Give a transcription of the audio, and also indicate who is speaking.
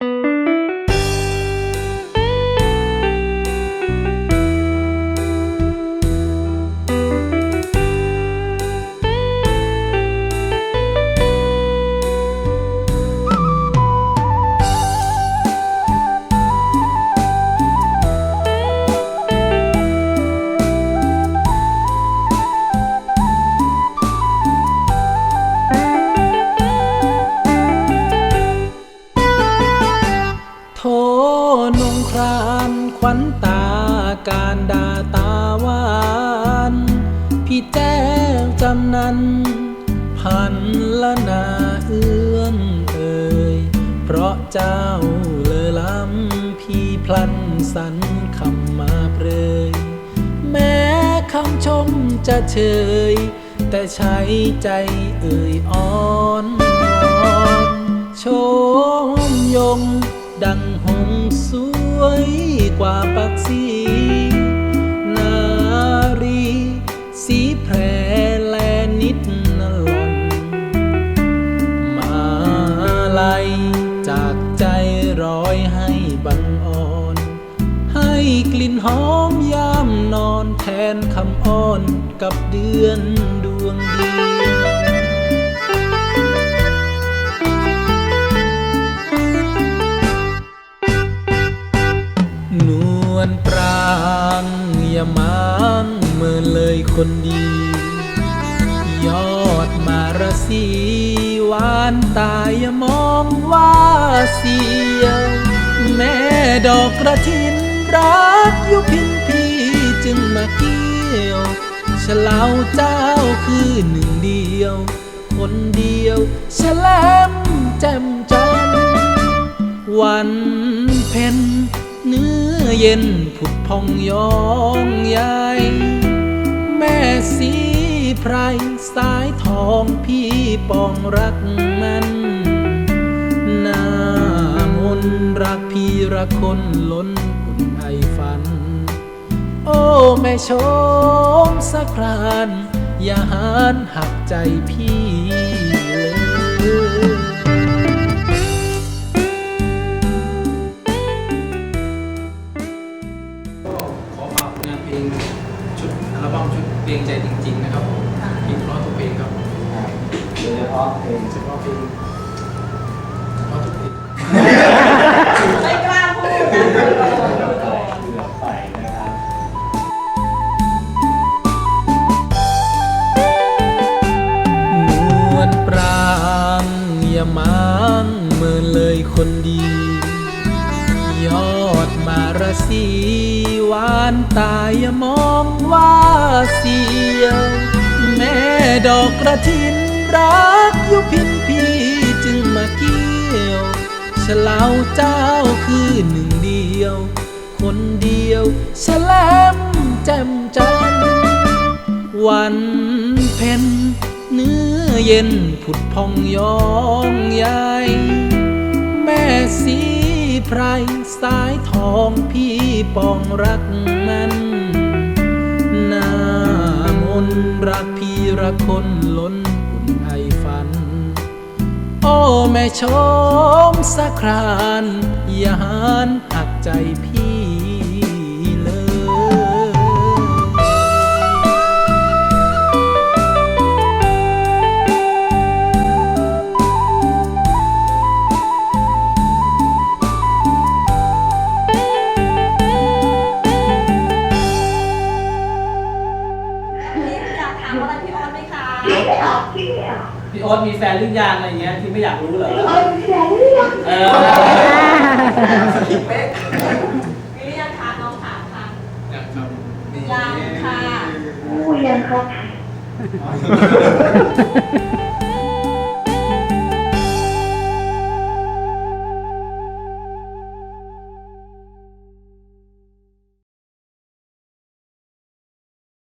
Speaker 1: โท การดาตาหวานพี่แจ้งจำนั้น พันละนาเอื้อนเอ่ยเพราะเจ้าเลอล้ำพี่พลันสรรคำมาเปรยแม้คำชมจะเชยแต่ใช้ใจเอ่ยอ่อนวอนชมยงดังหงส์สวยกว่าปักสี หอมยามนอนแทนคำอ้อนกับเดือนดวงดีนวลปรางอย่ามางเมื่อเลยคนดี ยอดมารสีหวานตายอย่ามองว่าเสียวแม่ดอกกระถิน รักอยู่พินพี่จึงมาเกี่ยวฉลาวเจ้าคือหนึ่งเดียว คนเดียวฉลมแจ่มจันทร์วันเพ็ญเนื้อเย็นผุดพองยองใหญ่แม่สีไพรสายทองพี่ปองรักมันหน้ามน รักพี่รักคนล้นอุ่นไอฝัน โอ้แม่ชมสักครานอย่าหานหักใจพี่เลย
Speaker 2: ก็ขอฝากผลงานเพลงชุดอัลบั้มชุดเพลงใจจริง ๆ นะครับผมเพลงเพราะทุกเพลงครับ
Speaker 3: โดยเฉพาะเพลง
Speaker 2: เฉพาะเพลง
Speaker 4: มา
Speaker 3: ร
Speaker 1: สีหวานตายอย่ามองว่าเสียวแม่ดอกกระถินรักอยู่พินพี่จึงมาเกี่ยวฉลาวเจ้าคือหนึ่งเดียว คนเดียวฉลมแจ่มจันทร์วันเพ็ญเนื้อเย็นผุดพองยองใหญ่แม่สีไพรสาย ของพี่ปองรักมันหน้ามนรักพี่รักคนล้นอุ่นไอฝัน โอ้แม่ชมสะครานอย่าหานหักใจพี่
Speaker 2: พี่โอ๊ตมีแฟนหรือยังอะไรเงี้ยที่ไม่อยากรู้เหรอเออ
Speaker 4: วิริยาคะน้องถามค่ะ
Speaker 2: อยากครับ
Speaker 4: ยังค่ะ
Speaker 5: โอ้ยังครับ